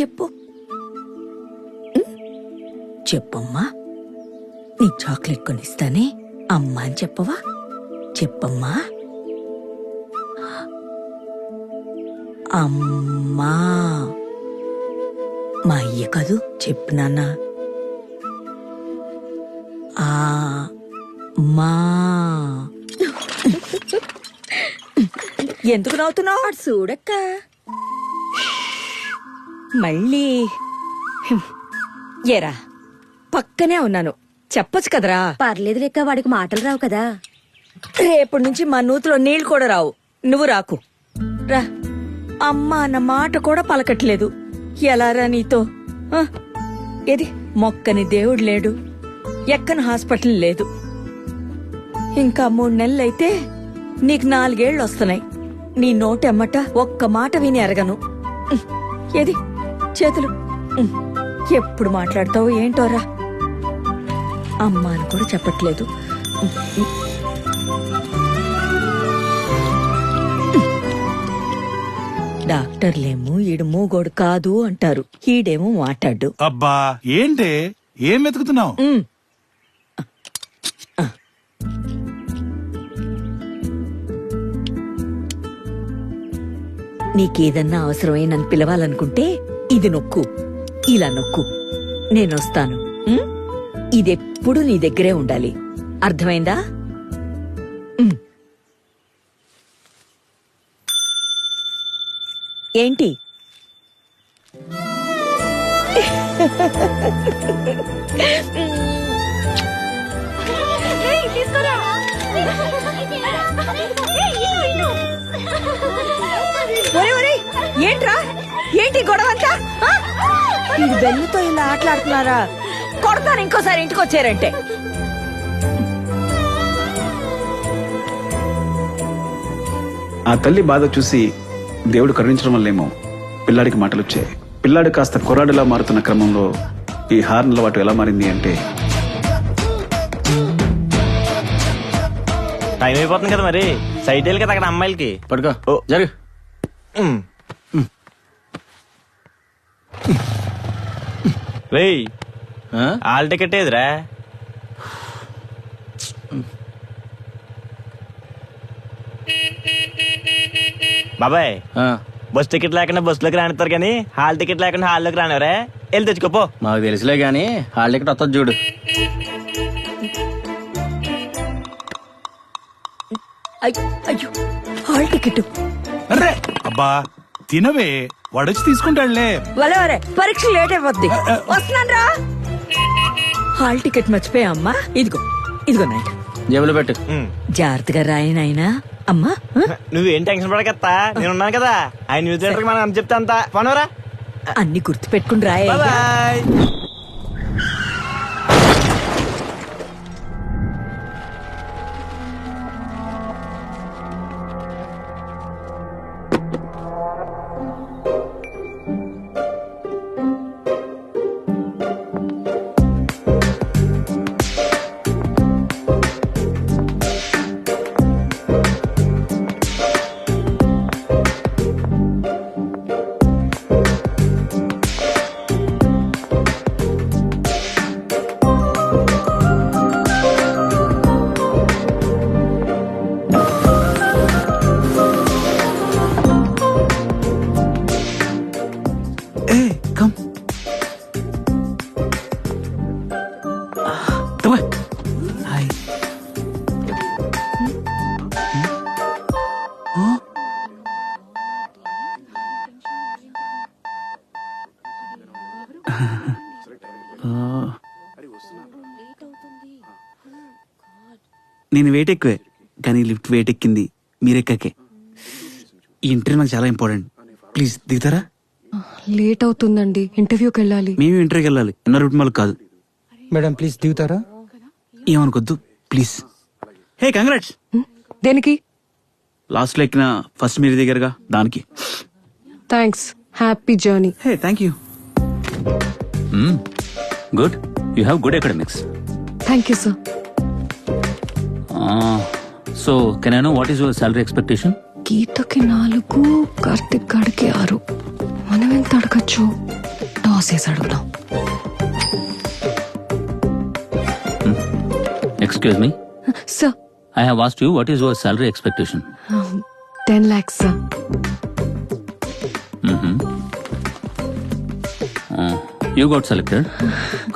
చెప్పు. చెప్పమ్మా. నీ చాక్లెట్ కొనిస్తానే అమ్మా అని చెప్పవా? చెప్పమ్మా. అమ్మా. మా అయ్య కాదు చెప్పు నాన్న. ఆ మా ఎందుకు నవ్వుతున్నావు? చూడక్క మళ్ళీ. ఏరా పక్కనే ఉన్నాను. చెప్పొచ్చు కదరా. పర్లేదు లెక్క వాడికి మాటలు రావు కదా. రేపటి నుంచి మా నూతిలో నీళ్ళు కూడా రావు. నువ్వు రాకు. రా. అమ్మ అన్న మాట కూడా పలకట్లేదు. ఎలారా నీతో? ఆ? ఏది? మొక్కని దేవుడు లేడు. ఎక్కని హాస్పిటల్ లేదు. ఇంకా మూడు నెలలైతే నీకు నాలుగేళ్ళు వస్తున్నాయి. నీ నోటెమ్మట ఒక్క మాట విని ఎరగను ఉహ్, ఏది? చేతులు. ఎప్పుడు మాట్లాడతావు ఏంటోరా? అమ్మ అని కూడా చెప్పట్లేదు. డాక్టర్లేమో ఈడు మూగోడు కాదు అంటారు. ఈడేమో మాట్లాడు అబ్బా ఏంటే? ఏం వెతుకుతున్నావు. నీకేదన్నా అవసరమై నన్ను పిలవాలనుకుంటే ఇది నొక్కు. ఇలా నొక్కు. నేనొస్తాను? ఇదెప్పుడు నీ దగ్గరే ఉండాలి. అర్థమైందా. ఏంటి? ఏంట్రా? ఏంటి గొడవంతా? ఆ? ఇది బెల్లుతో ఇలా ఆటలాడుతున్నారా? కొడతాను ఇంకోసారి ఇంటికి వచ్చారంటే. ఆ తల్లి బాధ చూసి దేవుడు కరుణించడం వల్లేమో పిల్లాడికి మాటలు వచ్చాయి పిల్లాడు కాస్త కుర్రాడిలా మారుతున్న క్రమంలో ఈ హార్న్ అలవాటు ఎలా మారింది అంటే టైం అయిపోతుంది కదా మరి. సైట్ వెళ్ళి కదా అక్కడ అమ్మాయిలకి. పడుకో. ఓ. జరుగు. ఆ? ఆల్ టికెట్ ఏదిరా? బాబాయ్ బస్ టికెట్ లేకుండా బస్సులోకి రానిస్తారు కానీ హాల్ టికెట్ లేకుండా హాల్లోకి రానివరే. వెళ్ళి తెచ్చుకోపో మాకు తెలుసులే గాని హాల్ టికెట్ వస్తుంది చూడు. అయ్యో హాల్ టికెట్. అరే! అబ్బా తినవే. వాడొచ్చి తీసుకుంటాడులే. వలే వరే పరీక్ష లేట్ అయిపోద్ది. వస్తున్నాను రా. హాల్ టికెట్ మర్చిపోయా అమ్మా? ఇదిగో ఇదిగో నాయన జేబులో పెట్టు. జాగ్రత్తగా రాయి నాయనా. అమ్మా ఆ? నువ్వేం టెన్షన్ పడకత్తా? నేను ఉన్నాను కదా. ఆయన న్యూస్ మనం చెప్తే అంత. పనవరా అన్ని గుర్తు పెట్టుకుని రాయ బాయ్. నేను వెయిట్ ఎక్కువే కానీ లిఫ్ట్ వెయిట్ ఎక్కింది మీరెక్కకే. ఈ ఇంటర్వ్యూ నాకు చాలా ఇంపార్టెంట్ ప్లీజ్ దిగుతారా? లేట్ అవుతుందండి. ఇంటర్వ్యూకి వెళ్ళాలి మేము ఇంటర్వ్యూకి వెళ్ళాలి ఎన్నో రూట్ మాల్ కాదు. మేడం ప్లీజ్ దిగుతారా? ఏమనుకోద్దు ప్లీజ్ హే కంగ్రాట్స్? దేనికి? లాస్ట్లో ఎక్కిన ఫస్ట్ మీరు దగ్గరగా దానికి. Thanks happy journey hey thank you good you have good academics thank you sir so can I know what is your salary expectation గీతకి నాలుగు కార్తిక్ గాడికి ఆరు. మనం ఎంత అడగచ్చు? టాస్ వేసి అడుగుదాం. Excuse me sir I have asked you what is your salary expectation ten lakhs sir you got selected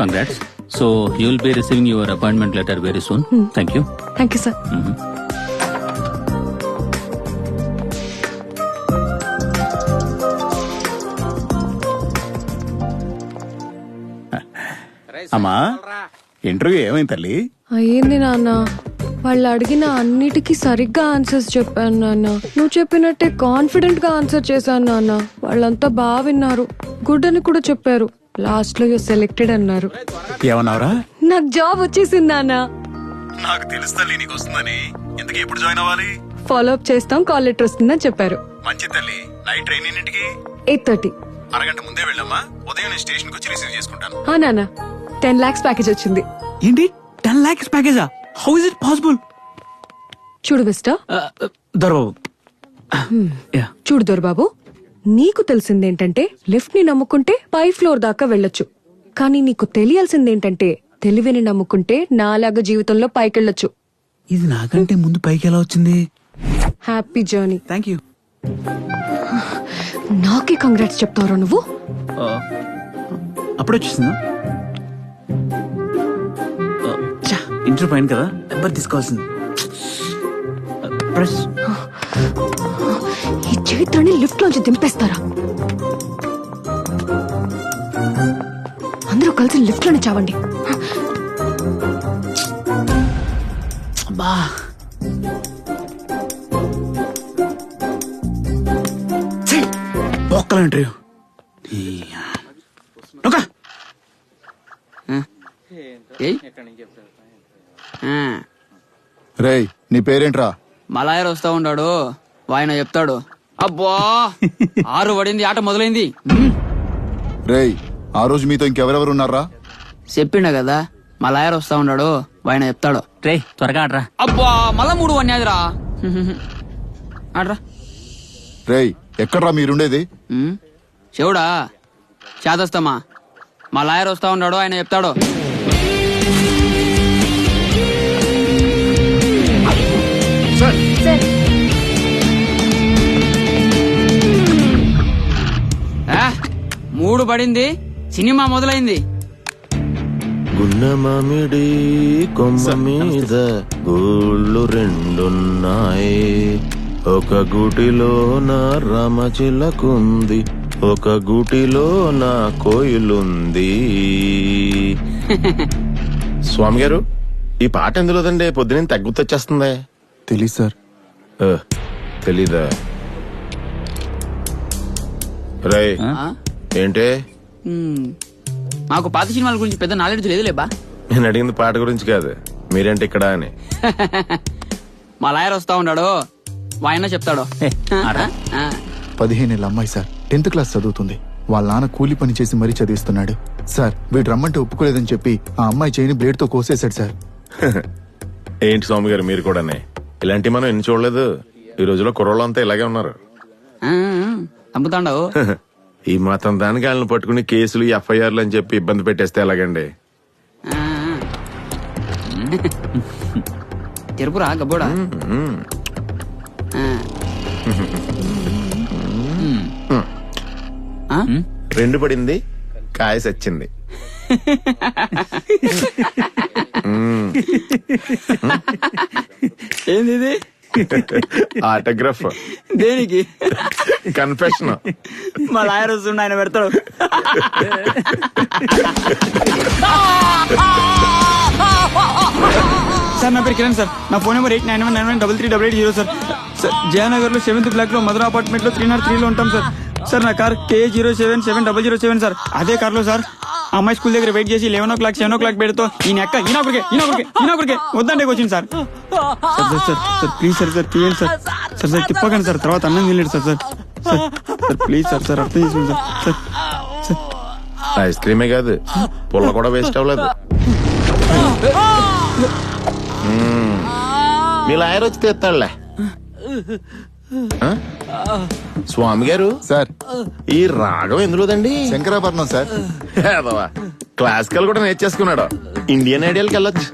congrats so you will be receiving your appointment letter very soon thank you thank you sir అమ్మా interview ఏమైంది తల్లి? అయ్యింది నాన్న. వాళ్ళు అడిగిన అన్నిటికీ సరిగ్గా answers చెప్పాను నాన్న. నువ్వు చెప్పినట్టే కాన్ఫిడెంట్గా ఆన్సర్ చేశాను నాన్న. వాళ్ళంతా బాగా విన్నారు. గుడ్ అని కూడా చెప్పారు. లాస్ట్లో యూ సెలెక్టెడ్ అన్నారు. ఏమన్నావురా? నాకు జాబ్ వచ్చేసింది నాన్న. నాకు తెలుసు తల్లి నీకు వస్తుందని. ఇంతకీ ఎప్పుడు జాయిన్ అవ్వాలి? ఫాలో అప్ చేస్తాం కాల్ లెటర్ వస్తుందని చెప్పారు. మంచి తల్లి. నైట్ ట్రైన్ ఎన్నింటికి? ఎయిట్ థర్టీ అరగంట ముందే వెళ్ళమ్మా. ఉదయం నేను స్టేషన్కి వచ్చి రిసీవ్ చేసుకుంటాను. ఆ నాన్న. టెన్ లాక్స్ ప్యాకేజ్ వచ్చింది. ఏంటి? టెన్ లాక్స్ ప్యాకేజా హౌ ఇస్ ఇట్ పాసిబుల్ చూడు మిస్టర్ దొరబాబు. యా చూడు దొరబాబు. నీకు తెలిసిందేంటంటే లిఫ్ట్ని నమ్ముకుంటే పై ఫ్లోర్ దాకా వెళ్ళొచ్చు. కానీ నీకు తెలియాల్సిందేంటంటే తెలివిని నమ్ముకుంటే నాలాగా జీవితంలో పైకెళ్ళొచ్చు. ఇది నాకంటే ముందు పైకి ఎలా వచ్చింది? Happy journey. థ్యాంక్ యూ నాకే కంగ్రాట్స్ చెప్తావురా నువ్వు? అప్పుడు వచ్చేసిందా? ఇంటర్ పైన కదా నెంబర్ తీసుకోవాల్సింది. ప్రెస్. ఈ చరిత్రని లిఫ్ట్ లోంచి దింపేస్తారా? అందరూ కలిసి లిఫ్ట్లోనే చావండి బా ఇంటర్వ్యూ రేయ్ నీ పేరేంట్రా? మలాయర్ వస్తా ఉన్నాడు ఆయన చెప్తాడు. అబ్బా ఆరు పడింది ఆట మొదలైంది. రేయ్ ఆ రోజు మీతో ఇంకెవరెవరు ఉన్నారా? చెప్పిండ కదా మలాయర్ వస్తా ఉన్నాడు ఆయన చెప్తాడు. రే త్వరగా ఆడరా. అబ్బా మళ్ళా మూడు అన్యాదిరా ఆడ్రా. రేయ్ ఎక్కడ్రా మీరుండేది? ఉమ్, చెవుడా చేదస్తామా. మా లాయర్ వస్తా ఉన్నాడు ఆయన చెప్తాడు. ఆ, మూడు పడింది సినిమా మొదలైంది. గున్న మామిడి కొమ్మ మీద గూళ్ళు రెండున్నాయి. ఒక గూటిలో నా రామచిలకుంది ఒక గూటిలో నా కోయిలుంది. స్వామి గారు ఈ పాట ఎందులోదండి? పొద్దున తగ్గుతొచ్చేస్తుంది తెలీదు సార్. తెలీదా? రై? ఏంటే? మాకు పాత సినిమాల గురించి పెద్ద నాలెడ్జ్ లేదులేబా నేను అడిగింది పాట గురించి కాదు. మీరేంటి ఇక్కడ అని. మా లాయర్ వస్తా ఉన్నాడు. ఆయన చెప్తాడు. పదిహేనేళ్ళ అమ్మాయి సార్. టెన్త్ క్లాస్ చదువుతుంది. వాళ్ళ నాన్న కూలి పని చేసి మరీ చదివిస్తున్నాడు. సార్ వీడు రమ్మంటే ఒప్పుకోలేదని చెప్పి ఆ అమ్మాయి చేయిని బ్లేడ్తో కోసేశాడు సార్. ఏంటి స్వామి గారు మీరు కూడానే? ఇలాంటి మనం ఎన్ని చూడలేదు? ఈ రోజులో కుర్రోళ్ళంతా ఇలాగే ఉన్నారు. ఆ, చంపుతాండవు ఈ మాత్రం దానికి వాళ్ళని పట్టుకుని కేసులు ఎఫ్ఐఆర్లు అని చెప్పి ఇబ్బంది పెట్టేస్తే ఎలాగండి. తెరుపురా గబ్బోడా? రెండు పడింది కాయ సచ్చింది ఏంది ఇది? ఆటోగ్రాఫ్ దేనికి? కన్ఫెషన్ మా లాయర్ వస్తుండే ఆయన పెడతాడు. సార్ నా పేరు కిరణ్ సార్. నా phone number eight nine one nine one double three double eight zero sir. Sir జయనగర్లో seventh బ్లాక్లో మధుర అపార్ట్మెంట్లో త్రీ నాట్ త్రీ లో ఉంటాం సార్. సార్ నా car K zero seven seven double zero seven sir. అదే కార్లో సార్. ఆ అమ్మాయి స్కూల్ దగ్గర వెయిట్ చేసి eleven o'clock seven o'clock పెడుతూ ఈయన ఎక్క ఈయనొకరికే ఈయనొకరికే ఈయనొకరికే వద్దంటే వచ్చింది sir. Sir sir sir please sir sir తీయండి సార్. సార్ సార్ తిప్పకండి సార్ తర్వాత అన్నం తినలేడు sir sir. Sir please sir sir అర్థం చేసుకోండి సార్ సార్. సార్. ఐస్ క్రీమే కాదు. పుల్ల కూడా వేస్ట్ అవ్వలేదు. మీ లాయర్ వచ్చి తెస్తాడులే? స్వామి గారు? సార్. ఈ రాగం ఎందులోదండి శంకరాభరణం సార్. క్లాసికల్ కూడా నేర్చేసుకున్నాడు. ఇండియన్ ఐడియల్కి వెళ్ళొచ్చు.